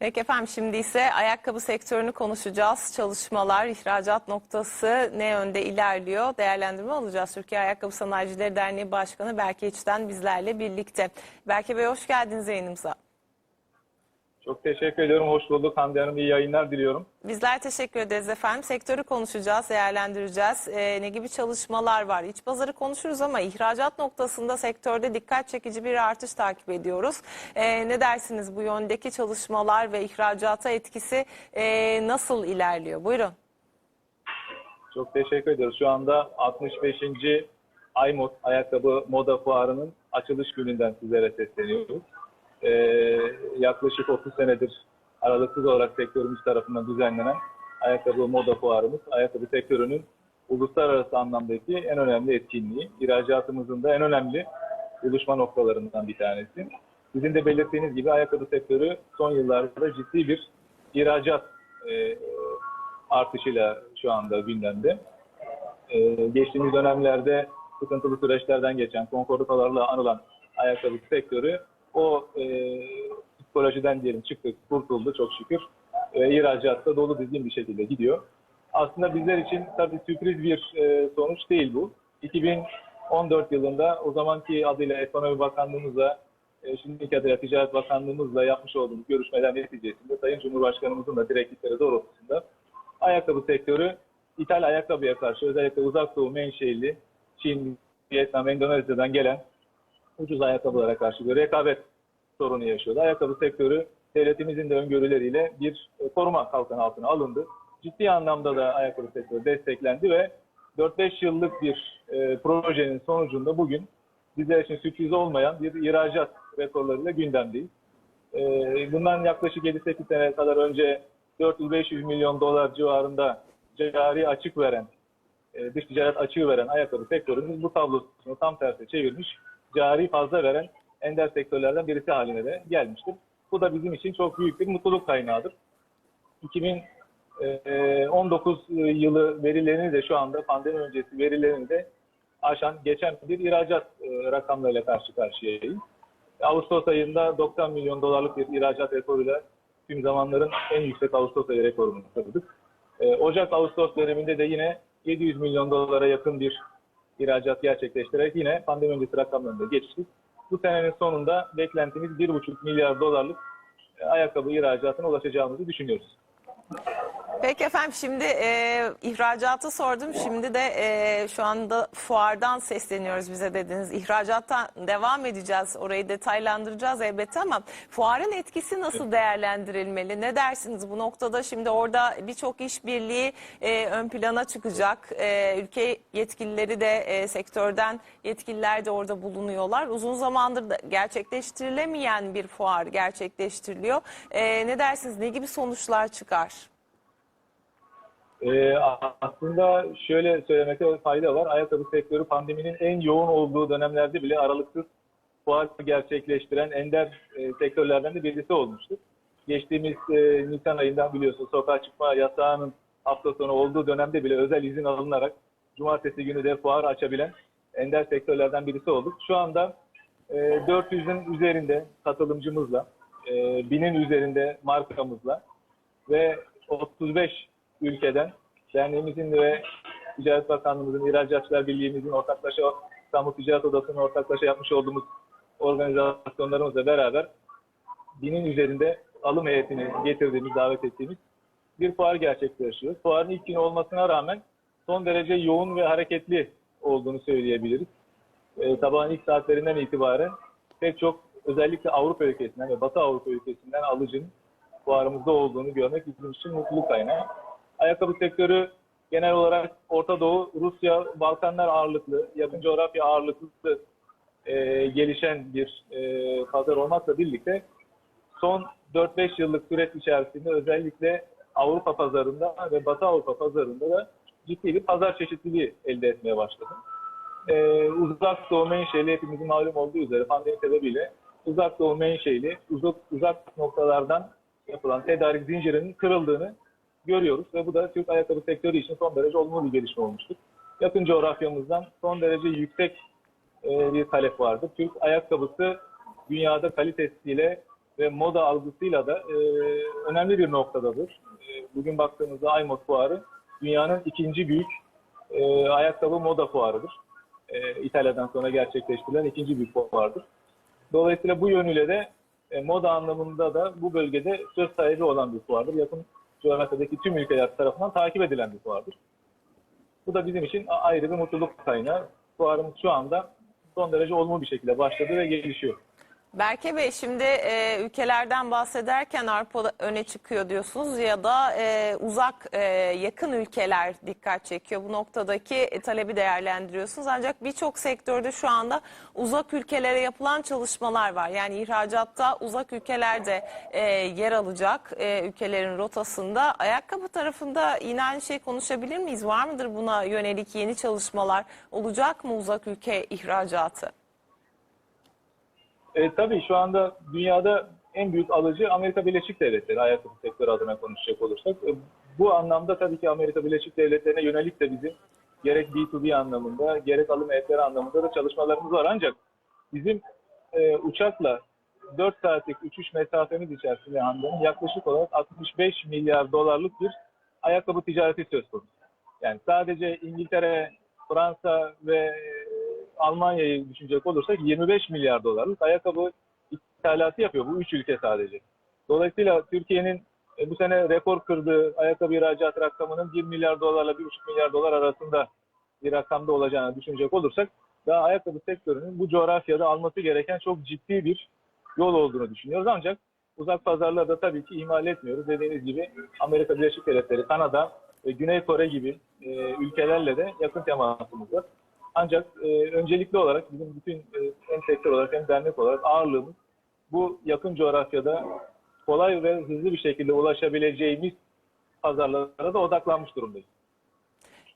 Peki efendim şimdi ise ayakkabı sektörünü konuşacağız. Çalışmalar, ihracat noktası ne yönde ilerliyor? Değerlendirme alacağız. Türkiye Ayakkabı Sanayicileri Derneği Başkanı Berke İç'ten bizlerle birlikte. Berke Bey hoş geldiniz yayınımıza. Çok teşekkür ediyorum. Hoş bulduk. Hande Hanım iyi yayınlar diliyorum. Bizler teşekkür ederiz efendim. Sektörü konuşacağız, değerlendireceğiz. Ee, ne gibi çalışmalar var? İç pazarı konuşuruz ama ihracat noktasında sektörde dikkat çekici bir artış takip ediyoruz. Ee, ne dersiniz bu yöndeki çalışmalar ve ihracata etkisi e, nasıl ilerliyor? Buyurun. Çok teşekkür ediyoruz. Şu anda 65. iMod Ayakkabı Moda Fuarı'nın açılış gününden sizlere sesleniyoruz. Ee, yaklaşık 30 senedir aralıksız olarak sektörümüz tarafından düzenlenen Ayakkabı Moda Fuarımız, ayakkabı sektörünün uluslararası anlamdaki en önemli etkinliği. İhracatımızın da en önemli buluşma noktalarından bir tanesi. Sizin de belirttiğiniz gibi ayakkabı sektörü son yıllarda ciddi bir ihracat e, artışıyla şu anda gündemde. Ee, geçtiğimiz dönemlerde sıkıntılı süreçlerden geçen, konkordalarla anılan ayakkabı sektörü o e, psikolojiden diyelim çıktık, kurtuldu çok şükür. E, ihracatta dolu dizgin bir şekilde gidiyor. Aslında bizler için tabii sürpriz bir e, sonuç değil bu. 2014 yılında o zamanki adıyla Ekonomi Bakanlığımızla, e, şimdiki adıyla Ticaret Bakanlığımızla yapmış olduğumuz görüşmeler neticesinde Sayın Cumhurbaşkanımızın da direktifleri doğrultusunda ayakkabı sektörü ithal ayakkabıya karşı özellikle uzak doğu menşeli Çin, Vietnam, Endonezya'dan gelen ucuz ayakkabılara karşı bir rekabet sorunu yaşıyordu. Ayakkabı sektörü devletimizin de öngörüleriyle bir e, koruma kalkanı altına alındı. Ciddi anlamda da ayakkabı sektörü desteklendi ve 4-5 yıllık bir e, projenin sonucunda bugün bizler için sürpriz olmayan bir ihracat rekorlarıyla gündemdeyiz. E, bundan yaklaşık 7-8 sene kadar önce 400-500 milyon dolar civarında cari açık veren, e, dış ticaret açığı veren ayakkabı sektörümüz bu tablosunu tam tersi çevirmiş, cari fazla veren ender sektörlerden birisi haline de gelmiştir. Bu da bizim için çok büyük bir mutluluk kaynağıdır. 2019 yılı verilerini de şu anda pandemi öncesi verilerini de aşan geçen bir ihracat e, rakamlarıyla karşı karşıyayız. Ağustos ayında 90 milyon dolarlık bir ihracat rekoruyla tüm zamanların en yüksek Ağustos ayı rekorunu kırdık. Ocak-Ağustos döneminde de yine 700 milyon dolara yakın bir ihracat gerçekleştirerek yine pandemi öncesi rakamlarında geçtik. Bu senenin sonunda beklentimiz 1,5 milyar dolarlık e, ayakkabı ihracatına ulaşacağımızı düşünüyoruz. Peki efendim şimdi e, ihracatı sordum. Şimdi de e, şu anda fuardan sesleniyoruz bize dediniz. İhracattan devam edeceğiz. Orayı detaylandıracağız elbette ama fuarın etkisi nasıl değerlendirilmeli? Ne dersiniz bu noktada? Şimdi orada birçok işbirliği e, ön plana çıkacak. E, ülke yetkilileri de e, sektörden yetkililer de orada bulunuyorlar. Uzun zamandır da gerçekleştirilemeyen bir fuar gerçekleştiriliyor. E, ne dersiniz? Ne gibi sonuçlar çıkar? Ee, aslında şöyle söylemekte fayda var. Ayakkabı sektörü pandeminin en yoğun olduğu dönemlerde bile aralıksız fuar gerçekleştiren ender e, sektörlerden de birisi olmuştur. Geçtiğimiz e, Nisan ayından biliyorsunuz sokağa çıkma yasağının hafta sonu olduğu dönemde bile özel izin alınarak cumartesi günü de fuar açabilen ender sektörlerden birisi olduk. Şu anda e, 400'ün üzerinde katılımcımızla, e, 1000'in üzerinde markamızla ve 35 ülkeden derneğimizin ve Ticaret Bakanlığımızın, İhracatçılar Birliğimizin ortaklaşa İstanbul Ticaret Odası'nın ortaklaşa yapmış olduğumuz organizasyonlarımızla beraber binin üzerinde alım heyetini getirdiğimiz, davet ettiğimiz bir fuar gerçekleştiriyoruz. Fuarın ilk günü olmasına rağmen son derece yoğun ve hareketli olduğunu söyleyebiliriz. E, sabahın ilk saatlerinden itibaren pek çok özellikle Avrupa ülkesinden ve Batı Avrupa ülkesinden alıcının fuarımızda olduğunu görmek bizim için mutluluk kaynağı. Ayakkabı sektörü genel olarak Orta Doğu, Rusya, Balkanlar ağırlıklı, yakın coğrafya ağırlıklı e, gelişen bir e, pazar olmakla birlikte son 4-5 yıllık süreç içerisinde özellikle Avrupa pazarında ve Batı Avrupa pazarında da ciddi bir pazar çeşitliliği elde etmeye başladı. Ee, uzak doğu menşeli hepimizin malum olduğu üzere pandemi sebebiyle uzak doğu menşeli uzak, uzak noktalardan yapılan tedarik zincirinin kırıldığını görüyoruz ve bu da Türk ayakkabı sektörü için son derece olumlu bir gelişme olmuştur. Yakın coğrafyamızdan son derece yüksek e, bir talep vardı. Türk ayakkabısı dünyada kalitesiyle ve moda algısıyla da e, önemli bir noktadadır. E, bugün baktığımızda iMod fuarı dünyanın ikinci büyük e, ayakkabı moda fuarıdır. E, İtalya'dan sonra gerçekleştirilen ikinci büyük fuardır. Dolayısıyla bu yönüyle de e, moda anlamında da bu bölgede söz sahibi olan bir fuardır. Yakın coğrafyadaki tüm ülkeler tarafından takip edilen bir fuardır. Bu da bizim için ayrı bir mutluluk kaynağı. Fuarımız şu anda son derece olumlu bir şekilde başladı ve gelişiyor. Berke Bey şimdi e, ülkelerden bahsederken Avrupa öne çıkıyor diyorsunuz ya da e, uzak e, yakın ülkeler dikkat çekiyor. Bu noktadaki e, talebi değerlendiriyorsunuz. Ancak birçok sektörde şu anda uzak ülkelere yapılan çalışmalar var. Yani ihracatta uzak ülkelerde e, yer alacak e, ülkelerin rotasında. Ayakkabı tarafında yine aynı şey konuşabilir miyiz? Var mıdır buna yönelik yeni çalışmalar? Olacak mı uzak ülke ihracatı? E, tabii şu anda dünyada en büyük alıcı Amerika Birleşik Devletleri ayakkabı sektörü adına konuşacak olursak. E, bu anlamda tabii ki Amerika Birleşik Devletleri'ne yönelik de bizim gerek B2B anlamında gerek alım heyetleri anlamında da çalışmalarımız var. Ancak bizim e, uçakla 4 saatlik uçuş mesafemiz içerisinde Handan'ın yaklaşık olarak 65 milyar dolarlık bir ayakkabı ticareti söz konusu. Yani sadece İngiltere, Fransa ve Almanya'yı düşünecek olursak 25 milyar dolarlık ayakkabı ithalatı yapıyor bu üç ülke sadece. Dolayısıyla Türkiye'nin e, bu sene rekor kırdığı ayakkabı ihracat rakamının 1 milyar dolarla 1,5 milyar dolar arasında bir rakamda olacağını düşünecek olursak daha ayakkabı sektörünün bu coğrafyada alması gereken çok ciddi bir yol olduğunu düşünüyoruz. Ancak uzak pazarları da tabii ki ihmal etmiyoruz. Dediğiniz gibi Amerika Birleşik Devletleri, Kanada ve Güney Kore gibi e, ülkelerle de yakın temasımız var. Ancak e, öncelikli olarak bizim bütün e, hem sektör olarak hem dernek olarak ağırlığımız bu yakın coğrafyada kolay ve hızlı bir şekilde ulaşabileceğimiz pazarlara da odaklanmış durumdayız.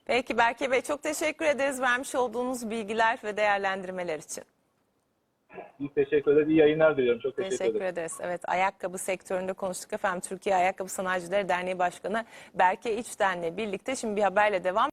Peki Berke Bey çok teşekkür ederiz vermiş olduğunuz bilgiler ve değerlendirmeler için. Biz teşekkür ederiz. İyi yayınlar diliyorum. Çok teşekkür, Teşekkür ederim. ederiz. Evet ayakkabı sektöründe konuştuk efendim. Türkiye Ayakkabı Sanayicileri Derneği Başkanı Berke İçten'le birlikte şimdi bir haberle devam